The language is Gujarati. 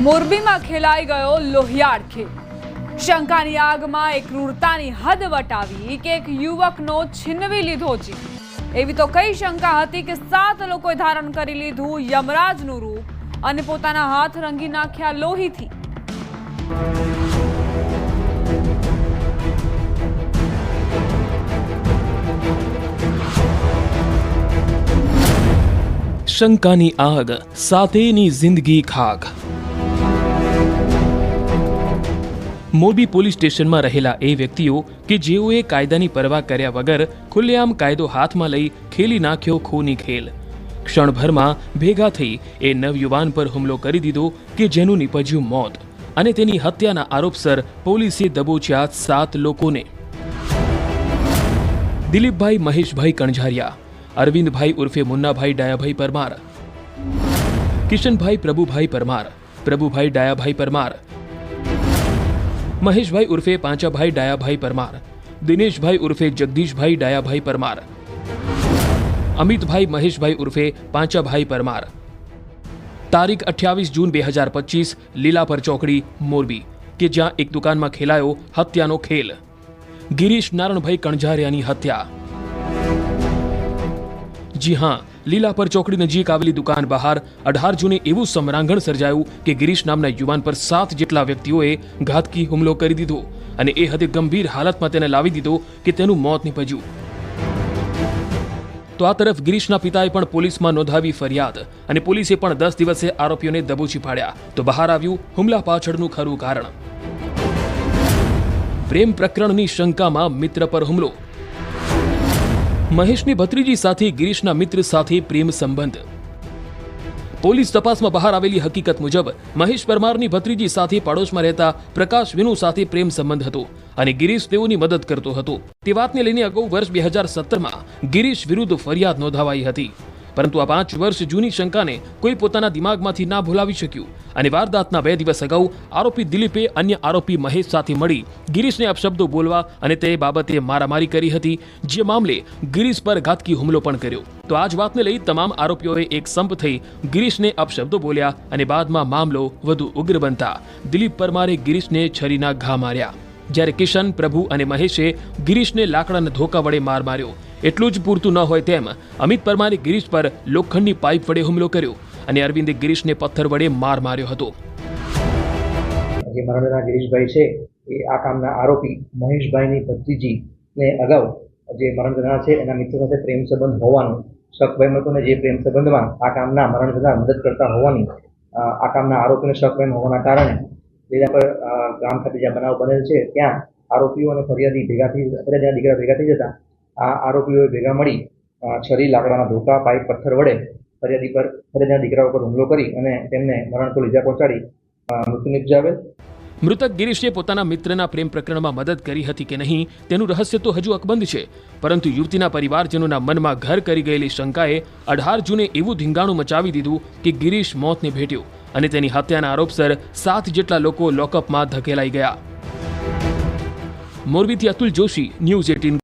મોરબીમાં ખેલાઈ ગયો લોહિયાળ ખેલ. શંકાની આગમાં એક ક્રૂરતાની હદ વટાવી કે એક યુવકનો છીનવી લીધો જીવ એવી તો કઈ શંકા હતી કે સાત લોકોએ ધારણ કરી લીધું યમરાજનું રૂપ અને પોતાના હાથ રંગી નાખ્યા લોહીથી. શંકાની આગ સાથેની જિંદગી ખાક મોરબી પોલીસ સ્ટેશનમાં રહેલા એ વ્યક્તિઓ કે જેઓએ કાયદાની પરવા કર્યા વગર ખુલ્લેઆમ કાયદો હાથમાં લઈ ખેલી નાખ્યો ખૂની ખેલ. ક્ષણભરમાં ભેગા થઈ એ નવયુવાન પર હુમલો કરી દીધો કે જેનું નીપજ્યું મોત અને તેની હત્યાના આરોપસર પોલીસે દબોચ્યા સાત લોકોને. દિલીપભાઈ મહેશભાઈ કણઝારિયા, અરવિંદભાઈ ઉર્ફે મુન્નાભાઈ ડાયાભાઈ પરમાર, કિશનભાઈ પ્રભુભાઈ પરમાર, પ્રભુભાઈ ડાયાભાઈ પરમાર મહેશભાઈ ઉર્ફે પાંચાભાઈ ડાયાભાઈ પરમાર, દિનેશભાઈ ઉર્ફે જગદીશભાઈ ડાયાભાઈ પરમાર, અમિતભાઈ મહેશભાઈ ઉર્ફે પાંચાભાઈ પરમાર. તારીખ અઠ્યાવીસ જૂન બે હજાર પચીસ લીલાપર ચોકડી, મોરબી, કે જ્યાં એક દુકાનમાં ખેલાયો હત્યાનો ખેલ. ગિરીશ નારણભાઈ કણઝારિયાની હત્યા. જી હા લીલાપર ચોકડી નજીક આવેલી દુકાન બહાર અઢાર જૂને એવું સમરાંગણ સર્જાયું કે ગિરીશ નામના યુવાન પર સાત જેટલા વ્યક્તિઓએ ઘાતકી હુમલો કરી દીધો અને એ હદે ગંભીર હાલતમાં તેને લાવી દીધો કે તેનું મોત નીપજ્યું. તો આ તરફ ગિરીશના પિતાએ પણ પોલીસમાં નોંધાવી ફરિયાદ અને પોલીસે પણ દસ દિવસે આરોપીઓને દબોચી પાડ્યા. તો બહાર આવ્યું હુમલા પાછળનું ખરું કારણ. પ્રેમ પ્રકરણની શંકામાં મિત્ર પર હુમલો. મહેશની ભત્રીજી સાથે ગિરીશના મિત્ર સાથે પ્રેમ સંબંધ. પોલીસ તપાસમાં બહાર આવેલી હકીકત મુજબ, મહેશ પરમારની ભત્રીજી સાથે પાડોશમાં રહેતા પ્રકાશ વિનુ સાથે પ્રેમ સંબંધ હતો અને ગિરીશ તેઓની મદદ કરતો હતો. તે વાતને લઈને અગાઉ વર્ષ બે હજાર સત્તરમાં ગિરીશ વિરુદ્ધ ફરિયાદ નોંધાવાઈ હતી. પરંતુ આ પાંચ વર્ષ જૂની શંકાને કોઈ પોતાના દિમાગમાંથી ના ભૂલાવી શક્યું. અને વારદાતના બે દિવસ અગાઉ આરોપી દિલીપે અન્ય આરોપી મહેશ સાથે મળી ગિરીશને અપશબ્દો બોલવા અને તે બાબતે મારામારી કરી હતી, જે મામલે ગિરીશ પર ઘાતકી હુમલો પણ કર્યો. તો આ જ વાતને લઈ તમામ આરોપીઓએ એક સંપ થઈ ગિરીશને અપશબ્દો બોલ્યા અને બાદમાં મામલો વધુ ઉગ્ર બનતા દિલીપ પરમારે ગિરીશને છરીના ઘા માર્યા. જ્યારે કિશન, પ્રભુ અને મહેશે ગિરીશને લાકડાના ધોકા વડે માર માર્યો એટલું જ પૂરતું ન હોય તેમ અમિત પરમારે ગિરીશ પર લોખંડની પાઇપ વડે હુમલો કર્યો અને અરવિંદે ગિરીશને પથ્થર વડે માર માર્યો હતો. જે મરણના ગિરીશભાઈ છે, એ આ કામના આરોપી મહેશભાઈની ભત્રીજી ને અગાઉ જે મરણ છે, એના મિત્ર સાથે પ્રેમ સંબંધ હોવાનું શક મતોને જે પ્રેમ સંબંધમાં આ કામના મરણ મદદ કરતા હોવાની આ કામના આરોપીને શકભાઈ હોવાના કારણે જેના પર ગામ ખાતે જ્યાં બનાવ બનેલ છે, ત્યાં આરોપીઓ અને ફરિયાદી ભેગા થઈ, ફરિયાદીના દીકરા ભેગા થઈ જતા આ આરોપીઓએ ભેગા મળી છરી, લાકડાના ધોકા, પાઇપ, પથ્થર વડે ફરિયાદી પર, ફરિયાદીના દીકરા ઉપર હુમલો કરી અને તેમને મરણતોલ ઇજા પહોંચાડી મૃત્યુ નિપજાવેલ. મૃતક ગિરીશે પોતાના મિત્રના પ્રેમ પ્રકરણમાં મદદ કરી હતી કે નહીં, તેનું રહસ્ય તો હજુ અકબંધ છે. પરંતુ યુવતીના પરિવારજનોના મનમાં ઘર કરી ગયેલી શંકાએ અઢાર જૂને એવું ધીંગાણું મચાવી દીધું કે ગિરીશ મોતને ભેટ્યો અને તેની હત્યાના આરોપસર સાત જેટલા લોકો લોકઅપમાં ધકેલાઈ ગયા. મોરબીથી અતુલ જોશી, ન્યૂઝ એટીન